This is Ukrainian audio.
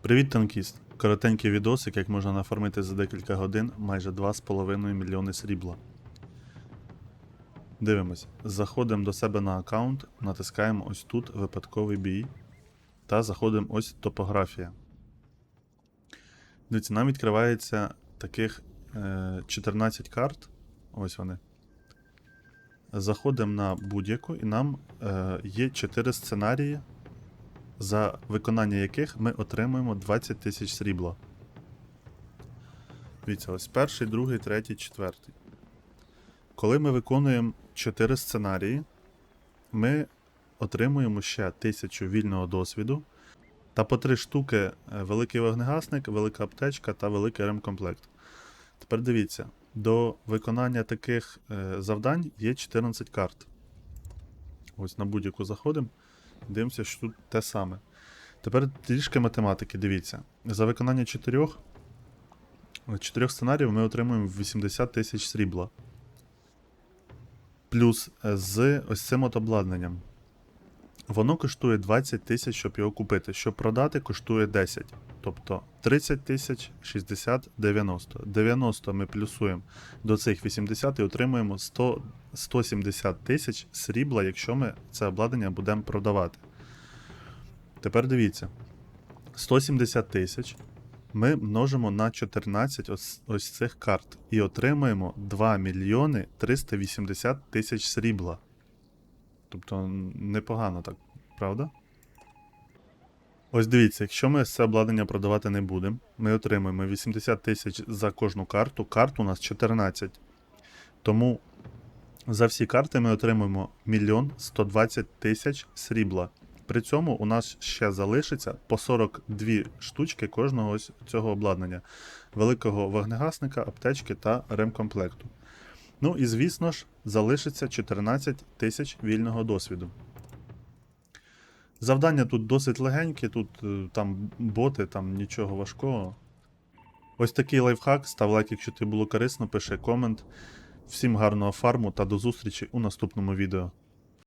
Привіт, танкіст! Коротенький відосик, як можна нафармити за декілька годин майже 2,5 мільйони срібла. Дивимось. Заходимо до себе на аккаунт, натискаємо ось тут випадковий бій. Та заходимо ось топографія. Дивіться, нам відкривається таких е, 14 карт. Ось вони. Заходимо на будь-яку, і нам е, є 4 сценарії, за виконання яких ми отримуємо 20 тисяч срібла. Дивіться, ось перший, другий, третій, четвертий. Коли ми виконуємо 4 сценарії, ми отримуємо ще 1000 вільного досвіду та по 3 штуки е, великий вогнегасник, велика аптечка та великий ремкомплект. Тепер дивіться, до виконання таких е, завдань є 14 карт. Ось на будь-яку заходимо. Дивимося, що тут те саме. Тепер трішки математики, дивіться. За виконання чотирьох, чотирьох сценаріїв ми отримуємо 80 тисяч срібла. Плюс е, з ось цим от обладнанням. Воно коштує 20 тисяч, щоб його купити. Щоб продати, коштує 10. Тобто 30 тисяч, 60, 90. 90 ми плюсуємо до цих 80 і отримуємо 100, 170 тисяч срібла, якщо ми це обладнання будемо продавати. Тепер дивіться: 170 тисяч ми множимо на 14 ось, ось цих карт і отримаємо 2 мільйони 380 тисяч срібла. Тобто непогано так, правда? Ось дивіться, якщо ми це обладнання продавати не будемо, ми отримаємо 80 тисяч за кожну карту. Карт у нас 14. Тому за всі карти ми отримуємо 1 120 тисяч срібла. При цьому у нас ще залишиться по 42 штучки кожного ось цього обладнання: великого вогнегасника, аптечки та ремкомплекту. Ну і звісно ж, залишиться 14 тисяч вільного досвіду. Завдання тут досить легеньке, тут е, там боти, там нічого важкого. Ось такий лайфхак. Став лайк, якщо тобі було корисно, пиши комент. Всім гарного фарму та до зустрічі у наступному відео.